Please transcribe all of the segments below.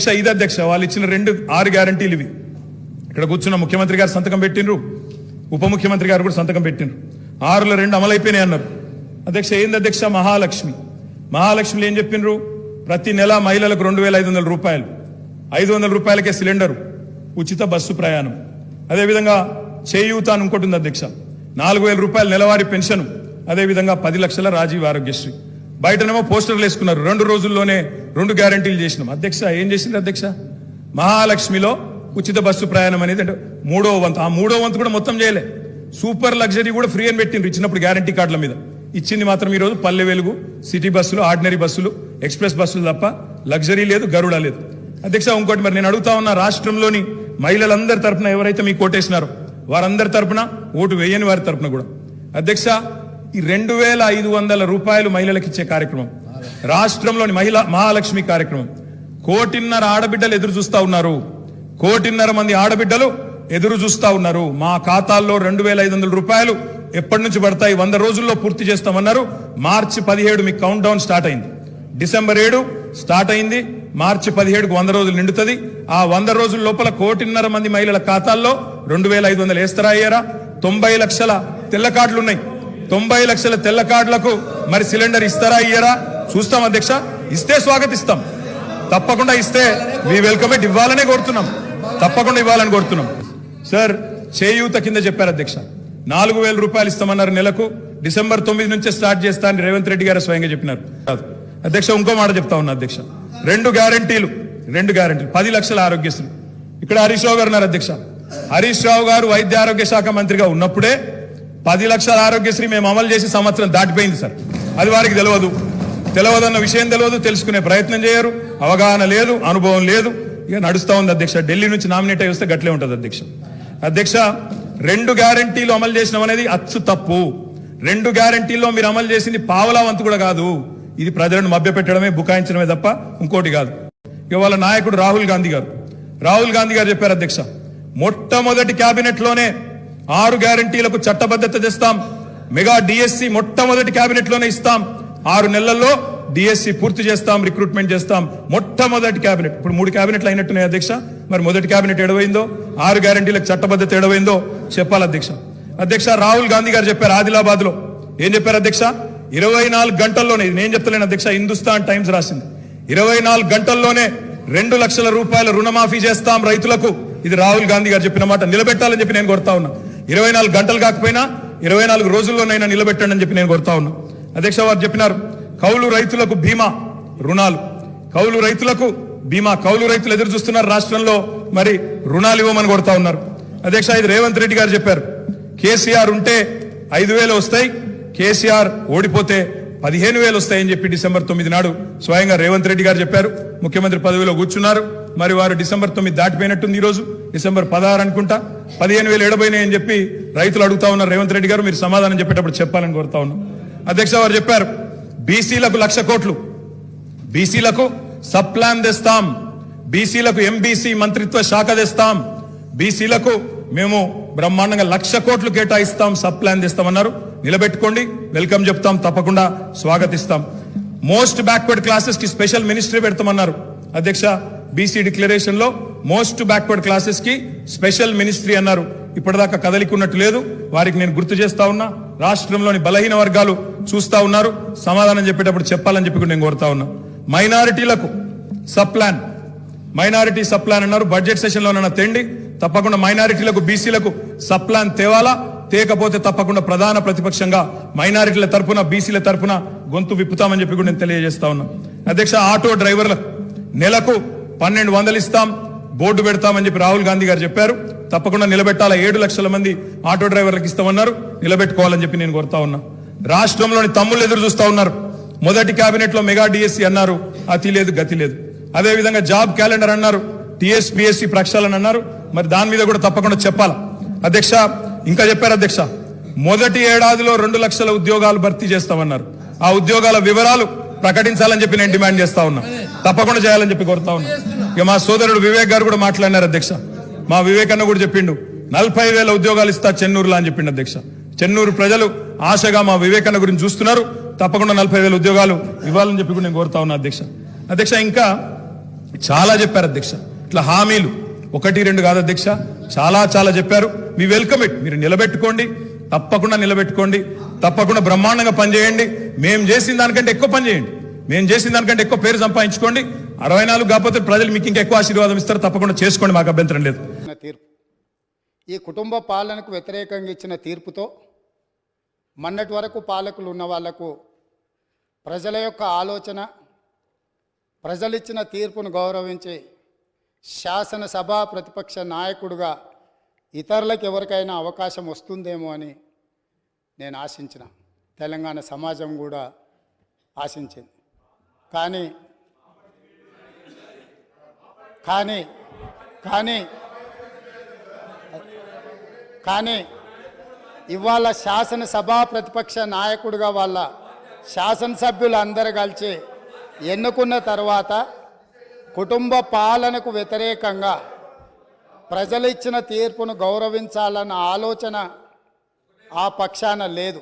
అధ్యక్ష ఇది అధ్యక్ష వాళ్ళు ఇచ్చిన రెండు ఆరు గ్యారంటీలు ఇవి. ఇక్కడ కూర్చున్న ముఖ్యమంత్రి గారు సంతకం పెట్టినరు ఉప ముఖ్యమంత్రి గారు కూడా సంతకం పెట్టినరు ఆరులో రెండు అమలైపోయినాయి అన్నారు. అధ్యక్ష ఏంది అధ్యక్ష? మహాలక్ష్మి. మహాలక్ష్మిలు ఏం చెప్పినరు ప్రతి నెల మహిళలకు రెండు వేల ఐదు వందల రూపాయలు. ఐదు వందల రూపాయలకే సిలిండర్ ఉచిత బస్సు ప్రయాణం. అదేవిధంగా చేయూత అని ఇంకోటి ఉంది అధ్యక్ష. నాలుగు వేల రూపాయల నెలవారీ పెన్షన్. అదేవిధంగా పది లక్షల రాజీవ్ ఆరోగ్యశ్రీ. బయటనేమో పోస్టర్లు వేసుకున్నారు. రెండు రోజుల్లోనే రెండు గ్యారంటీలు చేసినాం. అధ్యక్ష ఏం చేసింది అధ్యక్ష? మహాలక్ష్మిలో ఉచిత బస్సు ప్రయాణం అనేది అంటే మూడో వంతు. ఆ మూడో వంతు కూడా మొత్తం చేయలే. సూపర్ లగ్జరీ కూడా ఫ్రీ అని పెట్టిండ్రు ఇచ్చినప్పుడు గ్యారంటీ కార్డుల మీద. ఇచ్చింది మాత్రం ఈరోజు పల్లె వెలుగు సిటీ బస్సులు ఆర్డినరీ బస్సులు ఎక్స్ప్రెస్ బస్సులు తప్ప లగ్జరీ లేదు గరుడ లేదు. అధ్యక్ష ఇంకోటి మరి నేను అడుగుతా ఉన్న రాష్ట్రంలోని మహిళలందరి తరఫున ఎవరైతే మీకు ఓటేసినారో వారందరి తరపున ఓటు వేయని వారి తరపున కూడా. అధ్యక్ష ఈ రెండు వేల ఐదు వందల రూపాయలు మహిళలకు ఇచ్చే కార్యక్రమం. రాష్ట్రంలోని మహిళ మహాలక్ష్మి కార్యక్రమం. కోటిన్నర ఆడబిడ్డలు ఎదురు చూస్తా ఉన్నారు. కోటిన్నర మంది ఆడబిడ్డలు ఎదురు చూస్తా ఉన్నారు. మా ఖాతాల్లో రెండు వేల ఐదు వందల రూపాయలు ఎప్పటి నుంచి పడతాయి? వంద రోజుల్లో పూర్తి చేస్తామన్నారు. మార్చి పదిహేడు మీకు కౌంట్ డౌన్ స్టార్ట్ అయింది. డిసెంబర్ ఏడు స్టార్ట్ అయింది. మార్చి పదిహేడుకు వంద రోజులు నిండుతుంది. ఆ వంద రోజుల లోపల కోటిన్నర మంది మహిళల ఖాతాల్లో రెండు వేల ఐదు వందలు వేస్తారా అయ్యారా? తొంభై లక్షల తెల్ల కార్డులు ఉన్నాయి. తొంభై లక్షల తెల్ల కార్డులకు మరి సిలిండర్ ఇస్తారా ఇయ్యరా? చూస్తాం అధ్యక్ష. ఇస్తే స్వాగతిస్తాం. తప్పకుండా ఇస్తే మీ వెల్కమ్ ఇట్ ఇవ్వాలనే కోరుతున్నాం. తప్పకుండా ఇవ్వాలని కోరుతున్నాం. సార్ చేయూత కింద చెప్పారు అధ్యక్ష. నాలుగు వేల రూపాయలు ఇస్తామన్నారు నెలకు. డిసెంబర్ తొమ్మిది నుంచే స్టార్ట్ చేస్తా అని రేవంత్ రెడ్డి గారు స్వయంగా చెప్పినారు. అధ్యక్ష ఇంకో మాట చెప్తా ఉన్నా అధ్యక్ష. రెండు గ్యారంటీలు రెండు గ్యారంటీలు పది లక్షల ఆరోగ్యశ్రీ. ఇక్కడ హరీష్ రావు గారు ఉన్నారు అధ్యక్ష. హరీష్ రావు గారు వైద్య ఆరోగ్య శాఖ మంత్రిగా ఉన్నప్పుడే పది లక్షల ఆరోగ్యశ్రీ మేము అమలు చేసి సంవత్సరం దాటిపోయింది సార్. అది వారికి తెలియదు తెలియదన్న విషయం తెలియదు తెలుసుకునే ప్రయత్నం చేయరు అవగాహన లేదు అనుభవం లేదు. ఇక నడుస్తూ ఉంది అధ్యక్ష. ఢిల్లీ నుంచి నామినేట్ అయ్యి వస్తే గట్లే ఉంటుంది అధ్యక్ష. అధ్యక్ష రెండు గ్యారంటీలు అమలు చేసినాం అనేది అచ్చు తప్పు. రెండు గ్యారంటీల్లో మీరు అమలు చేసింది పావలా వంతు కూడా కాదు. ఇది ప్రజలను మభ్యపెట్టడమే బుకాయించడమే తప్ప ఇంకోటి కాదు. ఇవాళ నాయకుడు రాహుల్ గాంధీ గారు. రాహుల్ గాంధీ గారు చెప్పారు అధ్యక్ష మొట్టమొదటి క్యాబినెట్లోనే లోనే ఆరు గ్యారంటీలకు చట్టబద్ధత తెస్తాం. మెగా డిఎస్సి మొట్టమొదటి కేబినెట్లోనే ఇస్తాం. ఆరు నెలల్లో డిఎస్సి పూర్తి చేస్తాం రిక్రూట్మెంట్ చేస్తాం. మొట్టమొదటి కేబినెట్ ఇప్పుడు మూడు కేబినెట్లు అయినట్టున్నాయి అధ్యక్ష. మరి మొదటి కేబినెట్ ఎడవైందో ఆరు గ్యారంటీలకు చట్టబద్ధత ఎడవైందో చెప్పాలి అధ్యక్ష. అధ్యక్ష రాహుల్ గాంధీ గారు చెప్పారు ఆదిలాబాద్లో ఏం చెప్పారు అధ్యక్ష? ఇరవై నాలుగు గంటల్లోనే నేను చెప్తలేను అధ్యక్ష హిందుస్థాన్ టైమ్స్ రాసింది. ఇరవై నాలుగు గంటల్లోనే రెండు లక్షల రూపాయల రుణమాఫీ చేస్తాం రైతులకు. ఇది రాహుల్ గాంధీ గారు చెప్పిన మాట. నిలబెట్టాలని చెప్పి నేను కొడతా ఉన్నా. ఇరవై నాలుగు గంటలు కాకపోయినా ఇరవై నాలుగు రోజుల్లోనైనా నిలబెట్టండి అని చెప్పి నేను కోరుతా ఉన్నా. అధ్యక్ష వారు చెప్పినారు కౌలు రైతులకు బీమా రుణాలు. కౌలు రైతులకు బీమా కౌలు రైతులు ఎదురు చూస్తున్నారు రాష్ట్రంలో మరి రుణాలు ఇవ్వమని కొడతా ఉన్నారు. అధ్యక్ష ఇది రేవంత్ రెడ్డి గారు చెప్పారు కేసీఆర్ ఉంటే ఐదు వేలు వస్తాయి కేసీఆర్ ఓడిపోతే పదిహేను వేలు వస్తాయని చెప్పి డిసెంబర్ తొమ్మిది నాడు స్వయంగా రేవంత్ రెడ్డి గారు చెప్పారు. ముఖ్యమంత్రి పదవిలో కూర్చున్నారు. మరి వారు డిసెంబర్ తొమ్మిది దాటిపోయినట్టుంది ఈ రోజు. డిసెంబర్ పదహారు అనుకుంటా. పదిహేను వేలు ఎడబోయినాయని చెప్పి రైతులు అడుగుతా ఉన్నారు. రేవంత్ రెడ్డి గారు మీరు సమాధానం చెప్పేటప్పుడు చెప్పాలని కోరుతా ఉన్నాం. అధ్యక్ష వారు చెప్పారు బీసీలకు లక్ష కోట్లు. బీసీలకు సబ్ ప్లాన్ తెస్తాం. బీసీలకు ఎంబీసీ మంత్రిత్వ శాఖ తెస్తాం. బీసీలకు మేము బ్రహ్మాండంగా లక్ష కోట్లు కేటాయిస్తాం సబ్ ప్లాన్ తెస్తామన్నారు. నిలబెట్టుకోండి. వెల్కమ్ చెప్తాం. తప్పకుండా స్వాగతిస్తాం. మోస్ట్ బ్యాక్వర్డ్ క్లాసెస్కి స్పెషల్ మినిస్ట్రీ పెడతామన్నారు. అధ్యక్ష బీసీ డిక్లరేషన్లో మోస్ట్ బ్యాక్వర్డ్ క్లాసెస్కి స్పెషల్ మినిస్ట్రీ అన్నారు. ఇప్పటిదాకా కదలికున్నట్టు లేదు. వారికి నేను గుర్తు చేస్తా ఉన్నా. రాష్ట్రంలోని బలహీన వర్గాలు చూస్తా ఉన్నారు. సమాధానం చెప్పేటప్పుడు చెప్పాలని చెప్పి కూడా నేను కోరుతా ఉన్నా. మైనారిటీలకు సప్లాన్. మైనారిటీ సప్లాన్ అన్నారు. బడ్జెట్ సెషన్లో తెండి తప్పకుండా మైనారిటీలకు బీసీలకు సప్లాన్ తేవాలా? తేకపోతే తప్పకుండా ప్రధాన ప్రతిపక్షంగా మైనారిటీల తరపున బీసీల తరపున గొంతు విప్పుతామని చెప్పి కూడా నేను తెలియజేస్తా ఉన్నా. అధ్యక్ష ఆటో డ్రైవర్లకు నెలకు పన్నెండు వందలు ఇస్తాం బోర్డు పెడతామని చెప్పి రాహుల్ గాంధీ గారు చెప్పారు. తప్పకుండా నిలబెట్టాల ఏడు లక్షల మంది ఆటో డ్రైవర్లకు ఇస్తామన్నారు. నిలబెట్టుకోవాలని చెప్పి నేను కోరుతా ఉన్నా. రాష్ట్రంలోని తమ్ముళ్ళు ఎదురు చూస్తా ఉన్నారు. మొదటి కేబినెట్లో మెగా డిఎస్సి అన్నారు. అతి లేదు గతి లేదు. అదే విధంగా జాబ్ క్యాలెండర్ అన్నారు. టిఎస్పిఎస్సి ప్రక్షాళన అన్నారు. మరి దాని మీద కూడా తప్పకుండా చెప్పాలి? అధ్యక్ష ఇంకా చెప్పారు అధ్యక్ష? మొదటి ఏడాదిలో రెండు లక్షల ఉద్యోగాలు భర్తీ చేస్తామన్నారు. ఆ ఉద్యోగాల వివరాలు ప్రకటించాలని చెప్పి నేను డిమాండ్ చేస్తా ఉన్నా. తప్పకుండా చేయాలని చెప్పి కోరుతా ఉన్నా. ఇక మా సోదరుడు వివేక్ గారు కూడా మాట్లాడినారు అధ్యక్ష. మా వివేక్ అన్న కూడా చెప్పిండు నలభై వేల ఉద్యోగాలు ఇస్తా చెన్నూరులో అని చెప్పిండు అధ్యక్ష. చెన్నూరు ప్రజలు ఆశగా మా వివేకన్న గురించి చూస్తున్నారు తప్పకుండా నలభై వేల ఉద్యోగాలు ఇవ్వాలని చెప్పి కూడా నేను కోరుతా ఉన్నా అధ్యక్ష. అధ్యక్ష ఇంకా చాలా చెప్పారు అధ్యక్ష. ఇట్లా హామీలు ఒకటి రెండు కాదు అధ్యక్ష. చాలా చాలా చెప్పారు. మీ వెల్కమ్ ఇట్. మీరు నిలబెట్టుకోండి తప్పకుండా నిలబెట్టుకోండి తప్పకుండా బ్రహ్మాండంగా పనిచేయండి. మేము చేసిన దానికంటే ఎక్కువ పనిచేయండి మేము చేసిన దానికంటే ఎక్కువ పేరు సంపాదించుకోండి. అరవై నాలుగు కాకపోతే ప్రజలు మీకు ఇంకా ఎక్కువ ఆశీర్వాదం ఇస్తారు. తప్పకుండా చేసుకోండి మాకు అభ్యంతరం లేదు. తీర్పు. ఈ కుటుంబ పాలనకు వ్యతిరేకంగా ఇచ్చిన తీర్పుతో మొన్నటి వరకు పాలకులు ఉన్న వాళ్ళకు ప్రజల యొక్క ఆలోచన ప్రజలిచ్చిన తీర్పును గౌరవించి శాసనసభ ప్రతిపక్ష నాయకుడుగా ఇతరులకు ఎవరికైనా అవకాశం వస్తుందేమో అని నేను ఆశించిన. తెలంగాణ సమాజం కూడా ఆశించింది. కానీ కానీ కానీ కానీ ఇవాళ శాసనసభ ప్రతిపక్ష నాయకుడిగా వాళ్ళ శాసనసభ్యులందరూ కలిసి ఎన్నుకున్న తర్వాత కుటుంబ పాలనకు వ్యతిరేకంగా ప్రజలు ఇచ్చిన తీర్పును గౌరవించాలన్న ఆలోచన ఆ పక్షాన లేదు.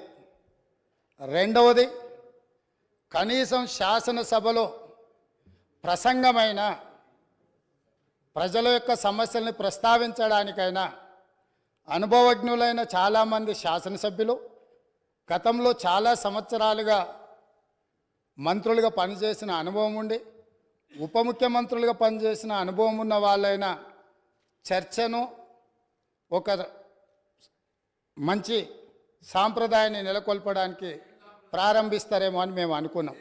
రెండవది కనీసం శాసనసభలో ప్రసంగమైన ప్రజల యొక్క సమస్యల్ని ప్రస్తావించడానికైనా అనుభవజ్ఞులైన చాలామంది శాసనసభ్యులు గతంలో చాలా సంవత్సరాలుగా మంత్రులుగా పనిచేసిన అనుభవం ఉండి ఉప ముఖ్యమంత్రులుగా పనిచేసిన అనుభవం ఉన్న వాళ్ళైన చర్చను ఒక మంచి సాంప్రదాయాన్ని నెలకొల్పడానికి ప్రారంభిస్తారేమో అని మేము అనుకున్నాం.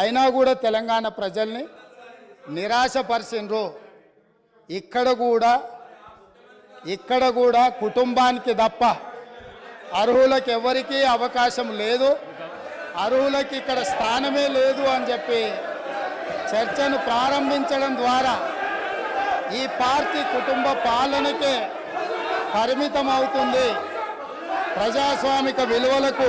అయినా కూడా తెలంగాణ ప్రజల్ని నిరాశపరిచినరు ఇక్కడ కూడా ఇక్కడ కూడా కుటుంబానికి తప్ప అర్హులకు ఎవరికీ అవకాశం లేదు. అర్హులకి ఇక్కడ స్థానమే లేదు అని చెప్పి చర్చను ప్రారంభించడం ద్వారా ఈ పార్టీ కుటుంబ పాలనకే పరిమితం అవుతుంది ప్రజాస్వామిక విలువలకు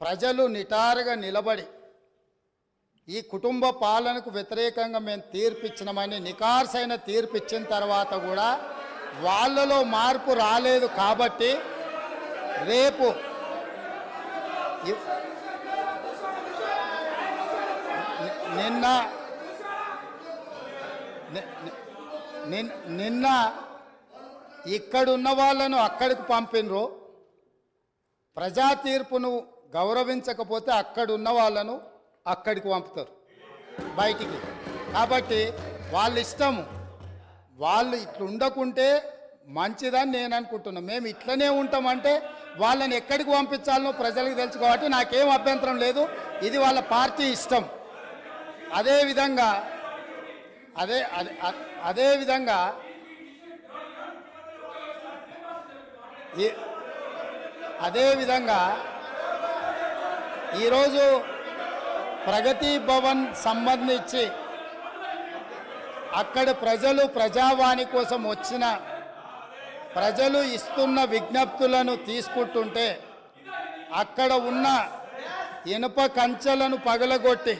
ప్రజలు నిటారుగా నిలబడి ఈ కుటుంబ పాలనకు వ్యతిరేకంగా మేము తీర్పిచ్చినామని నికార్సైన తీర్పిచ్చిన తర్వాత కూడా వాళ్ళలో మార్పు రాలేదు కాబట్టి రేపు నిన్న నిన్- నిన్న ఇక్కడున్న వాళ్ళను అక్కడికి పంపినరు. ప్రజా తీర్పును గౌరవించకపోతే అక్కడున్న వాళ్ళను అక్కడికి పంపుతారు. బయటికి. కాబట్టి వాళ్ళ ఇష్టము వాళ్ళు ఇట్లా ఉండకుంటే మంచిదని నేను అనుకుంటున్నాను మేము ఇట్లనే ఉంటామంటే వాళ్ళని ఎక్కడికి పంపించాలనో ప్రజలకు తెలుసు కాబట్టి నాకేం అభ్యంతరం లేదు. ఇది వాళ్ళ పార్టీ ఇష్టం. అదే విధంగా అదే అదే అదే విధంగా ఈ- అదే విధంగా ఈరోజు ప్రగతి భవన్ సంబంధించి అక్కడ ప్రజలు ప్రజావాణి కోసం వచ్చిన ప్రజలు ఇస్తున్న విజ్ఞప్తులను తీసుకుంటుంటే అక్కడ ఉన్న ఇనుప కంచెలను పగలగొట్టి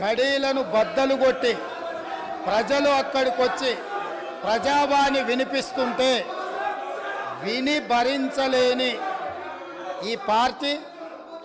గడీలను బద్దలు కొట్టి ప్రజలు అక్కడికి వచ్చి ప్రజావాణి వినిపిస్తుంటే విని భరించలేని ఈ పార్టీ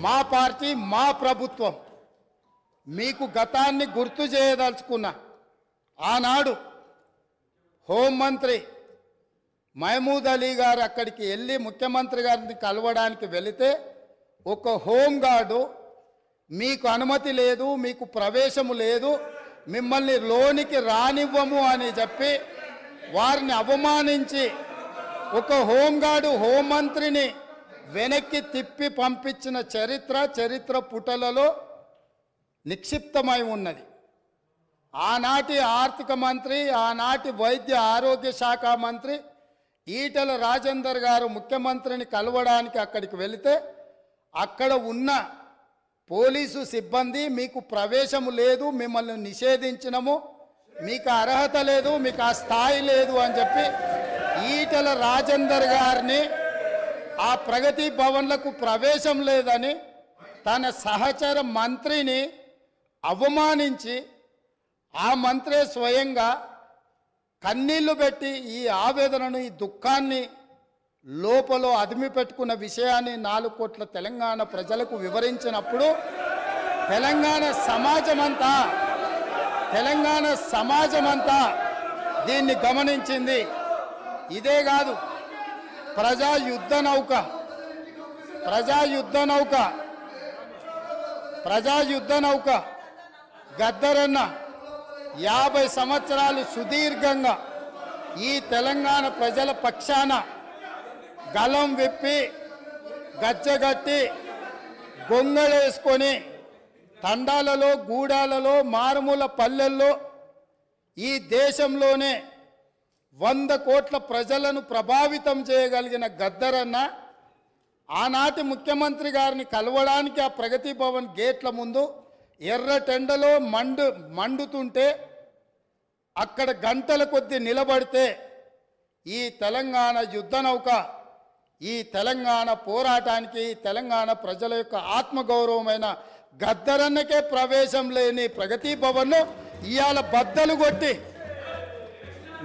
మా పార్టీ మా ప్రభుత్వం మీకు గతాన్ని గుర్తు చేయదలుచుకున్నా. ఆనాడు హోంమంత్రి మహమూద్ అలీ గారు అక్కడికి వెళ్ళి ముఖ్యమంత్రి గారిని కలవడానికి వెళితే ఒక హోంగార్డు మీకు అనుమతి లేదు మీకు ప్రవేశము లేదు మిమ్మల్ని లోనికి రానివ్వము అని చెప్పి వారిని అవమానించి ఒక హోంగార్డు హోంమంత్రిని వెనక్కి తిప్పి పంపించిన చరిత్ర చరిత్ర పుటలలో నిక్షిప్తమై ఉన్నది. ఆనాటి ఆర్థిక మంత్రి ఆనాటి వైద్య ఆరోగ్య శాఖ మంత్రి ఈటల రాజేందర్ గారు ముఖ్యమంత్రిని కలవడానికి అక్కడికి వెళితే అక్కడ ఉన్న పోలీసు సిబ్బంది మీకు ప్రవేశము లేదు మిమ్మల్ని నిషేధించినము మీకు అర్హత లేదు మీకు ఆ స్థాయి లేదు అని చెప్పి ఈటల రాజేందర్ గారిని ఆ ప్రగతి భవన్లకు ప్రవేశం లేదని తన సహచర మంత్రిని అవమానించి ఆ మంత్రే స్వయంగా కన్నీళ్ళు పెట్టి ఈ ఆవేదనను ఈ దుఃఖాన్ని లోపల అదిమి పెట్టుకున్న విషయాన్ని నాలుగు కోట్ల తెలంగాణ ప్రజలకు వివరించినప్పుడు తెలంగాణ సమాజమంతా తెలంగాణ సమాజమంతా దీన్ని గమనించింది. ఇదే కాదు ప్రజా యుద్ధ నౌక. ప్రజా యుద్ధ నౌక. ప్రజా యుద్ధ నౌక. గద్దరన్న యాభై సంవత్సరాలు సుదీర్ఘంగా ఈ తెలంగాణ ప్రజల పక్షాన గలం విప్పి గచ్చగట్టి గొంగళేసుకొని తండాలలో గూడాలలో మారుమూల పల్లెల్లో ఈ దేశంలోనే వంద కోట్ల ప్రజలను ప్రభావితం చేయగలిగిన గద్దరన్న ఆనాటి ముఖ్యమంత్రి గారిని కలవడానికి ఆ ప్రగతి భవన్ గేట్ల ముందు ఎర్ర టెండలో మండు మండుతుంటే అక్కడ గంటల కొద్ది నిలబడితే ఈ తెలంగాణ యుద్ధ నౌక ఈ తెలంగాణ పోరాటానికి ఈ తెలంగాణ ప్రజల యొక్క ఆత్మగౌరవమైన గద్దరన్నకే ప్రవేశం లేని ప్రగతి భవన్ను ఇవాళ బద్దలు కొట్టి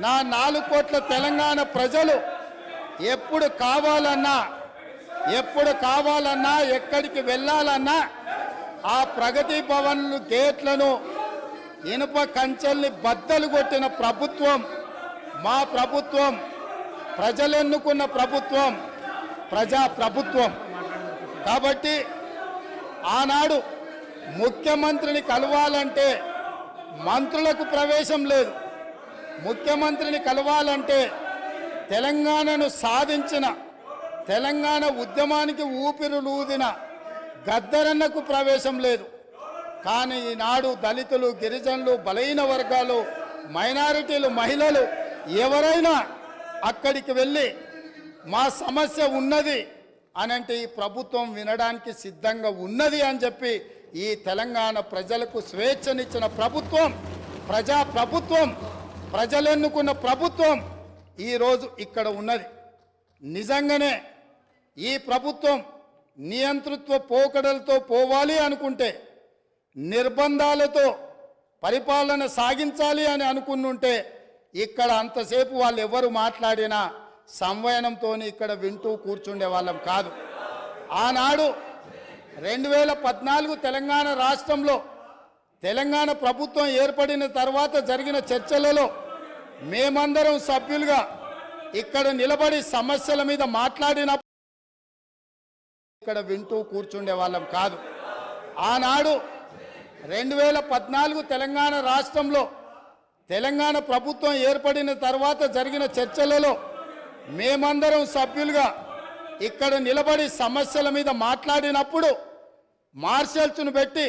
నా నాలుగు కోట్ల తెలంగాణ ప్రజలు ఎప్పుడు కావాలన్నా ఎప్పుడు కావాలన్నా ఎక్కడికి వెళ్ళాలన్నా ఆ ప్రగతి భవన్లు గేట్లను ఇనుప కంచెల్ని బద్దలు కొట్టిన ప్రభుత్వం మా ప్రభుత్వం ప్రజలెన్నుకున్న ప్రభుత్వం ప్రజా ప్రభుత్వం. కాబట్టి ఆనాడు ముఖ్యమంత్రిని కలవాలంటే మంత్రులకు ప్రవేశం లేదు. ముఖ్యమంత్రిని కలవాలంటే తెలంగాణను సాధించిన తెలంగాణ ఉద్యమానికి ఊపిరులూదిన గద్దరన్నకు ప్రవేశం లేదు. కానీ ఈనాడు దళితులు గిరిజనులు బలహీన వర్గాలు మైనారిటీలు మహిళలు ఎవరైనా అక్కడికి వెళ్ళి మా సమస్య ఉన్నది అని అంటే ఈ ప్రభుత్వం వినడానికి సిద్ధంగా ఉన్నది అని చెప్పి ఈ తెలంగాణ ప్రజలకు స్వేచ్ఛనిచ్చిన ప్రభుత్వం ప్రజా ప్రభుత్వం ప్రజలెన్నుకున్న ప్రభుత్వం ఈరోజు ఇక్కడ ఉన్నది. నిజంగానే ఈ ప్రభుత్వం నియంతృత్వ పోకడలతో పోవాలి అనుకుంటే నిర్బంధాలతో పరిపాలన సాగించాలి అని అనుకున్నుంటే ఇక్కడ అంతసేపు వాళ్ళు ఎవరు మాట్లాడినా సంవయనంతో ఇక్కడ వింటూ కూర్చుండే వాళ్ళం కాదు. ఆనాడు రెండు వేల పద్నాలుగు తెలంగాణ రాష్ట్రంలో తెలంగాణ ప్రభుత్వం ఏర్పడిన తర్వాత జరిగిన చర్చలలో మేమందరం సభ్యులుగా ఇక్కడ నిలబడి సమస్యల మీద మాట్లాడినప్పుడు ఇక్కడ వింటూ కూర్చుండే వాళ్ళం కాదు. ఆనాడు రెండు వేల పద్నాలుగు తెలంగాణ రాష్ట్రంలో తెలంగాణ ప్రభుత్వం ఏర్పడిన తర్వాత జరిగిన చర్చలలో మేమందరం సభ్యులుగా ఇక్కడ నిలబడి సమస్యల మీద మాట్లాడినప్పుడు మార్షల్స్ను పెట్టి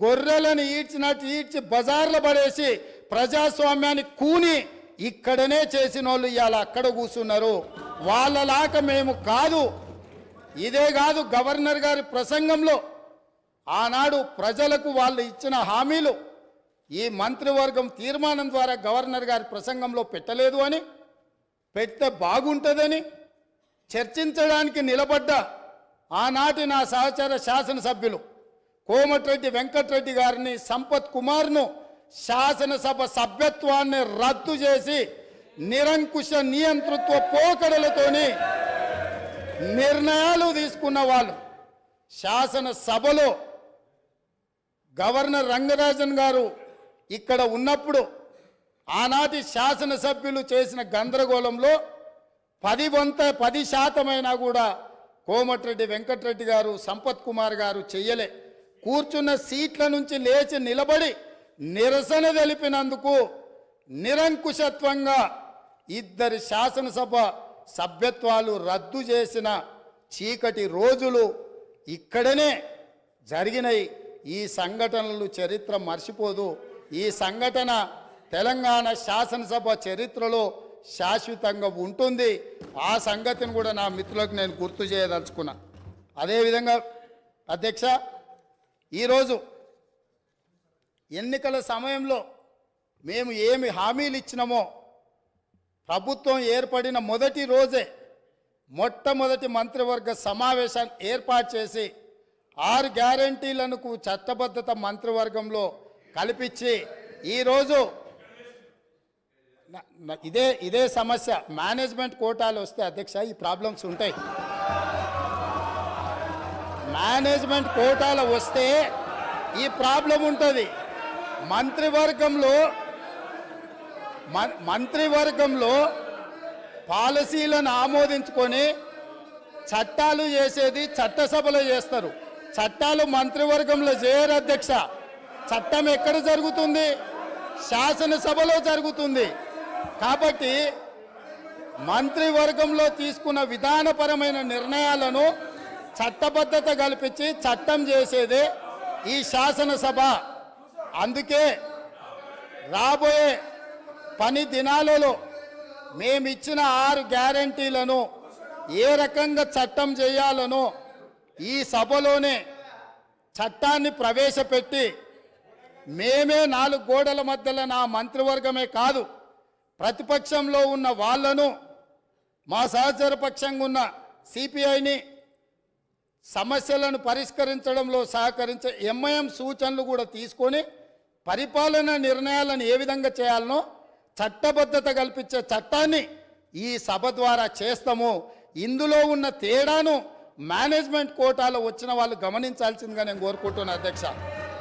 గొర్రెలను ఈడ్చినట్టు ఈడ్చి బజార్లు పడేసి ప్రజాస్వామ్యాన్ని కూని ఇక్కడనే చేసిన వాళ్ళు ఇవాళ అక్కడ కూర్చున్నారు. వాళ్ళలాక మేము కాదు. ఇదే కాదు గవర్నర్ గారి ప్రసంగంలో ఆనాడు ప్రజలకు వాళ్ళు ఇచ్చిన హామీలు ఈ మంత్రివర్గం తీర్మానం ద్వారా గవర్నర్ గారి ప్రసంగంలో పెట్టలేదు అని పెడితే బాగుంటుందని చర్చించడానికి నిలబడ్డ ఆనాటి నా సహచర శాసనసభ్యులు కోమటిరెడ్డి వెంకటరెడ్డి గారిని సంపత్ కుమార్ను శాసనసభ సభ్యత్వాన్ని రద్దు చేసి నిరంకుశ నియంతృత్వ పోకడలతోని నిర్ణయాలు తీసుకున్న వాళ్ళు శాసనసభలో గవర్నర్ రంగరాజన్ గారు ఇక్కడ ఉన్నప్పుడు ఆనాటి శాసనసభ్యులు చేసిన గందరగోళంలో పది వంత పది శాతమైనా కూడా కోమటిరెడ్డి వెంకటరెడ్డి గారు సంపత్ కుమార్ గారు చెయ్యలే. కూర్చున్న సీట్ల నుంచి లేచి నిలబడి నిరసన తెలిపినందుకు నిరంకుశత్వంగా ఇద్దరి శాసనసభ సభ్యత్వాలు రద్దు చేసిన చీకటి రోజులు ఇక్కడనే జరిగినాయి ఈ సంఘటనలు చరిత్ర మర్చిపోదు. ఈ సంఘటన తెలంగాణ శాసనసభ చరిత్రలో శాశ్వతంగా ఉంటుంది. ఆ సంగతిని కూడా నా మిత్రులకు నేను గుర్తు చేయదలుచుకున్నా. అదేవిధంగా అధ్యక్ష ఈరోజు ఎన్నికల సమయంలో మేము ఏమి హామీలు ఇచ్చినామో ప్రభుత్వం ఏర్పడిన మొదటి రోజే మొట్టమొదటి మంత్రివర్గ సమావేశాన్ని ఏర్పాటు చేసి ఆరు గ్యారంటీలను చట్టబద్ధత మంత్రివర్గంలో కల్పించి ఈరోజు ఇదే ఇదే సమస్య. మేనేజ్మెంట్ కోటాలు వస్తే అధ్యక్ష ఈ ప్రాబ్లమ్స్ ఉంటాయి. మేనేజ్మెంట్ కోటాలు వస్తే ఈ ప్రాబ్లం ఉంటుంది. మంత్రివర్గంలో మంత్రివర్గంలో పాలసీలను ఆమోదించుకొని చట్టాలు చేసేది చట్టసభలో చేస్తారు. చట్టాలు మంత్రివర్గంలో చేయరు అధ్యక్ష. చట్టం ఎక్కడ జరుగుతుంది? శాసనసభలో జరుగుతుంది. కాబట్టి మంత్రివర్గంలో తీసుకున్న విధానపరమైన నిర్ణయాలను చట్టబద్ధత కల్పించి చట్టం చేసేదే ఈ శాసనసభ. అందుకే రాబోయే పని దినాలలో మేమిచ్చిన ఆరు గ్యారంటీలను ఏ రకంగా చట్టం చేయాలనో ఈ సభలోనే చట్టాన్ని ప్రవేశపెట్టి మేమే నాలుగు గోడల మధ్యలో నా మంత్రివర్గమే కాదు ప్రతిపక్షంలో ఉన్న వాళ్ళను మా సహచర పక్షంగా ఉన్న సిపిఐని సమస్యలను పరిష్కరించడంలో సహకరించే ఎంఐఎం సూచనలు కూడా తీసుకొని పరిపాలన నిర్ణయాలను ఏ విధంగా చేయాలనో చట్టబద్ధత కల్పించే చట్టాన్ని ఈ సభ ద్వారా చేస్తాము. ఇందులో ఉన్న తేడాను మేనేజ్మెంట్ కోటాలో వచ్చిన వాళ్ళు గమనించాల్సిందిగా నేను కోరుకుంటున్నాను అధ్యక్ష.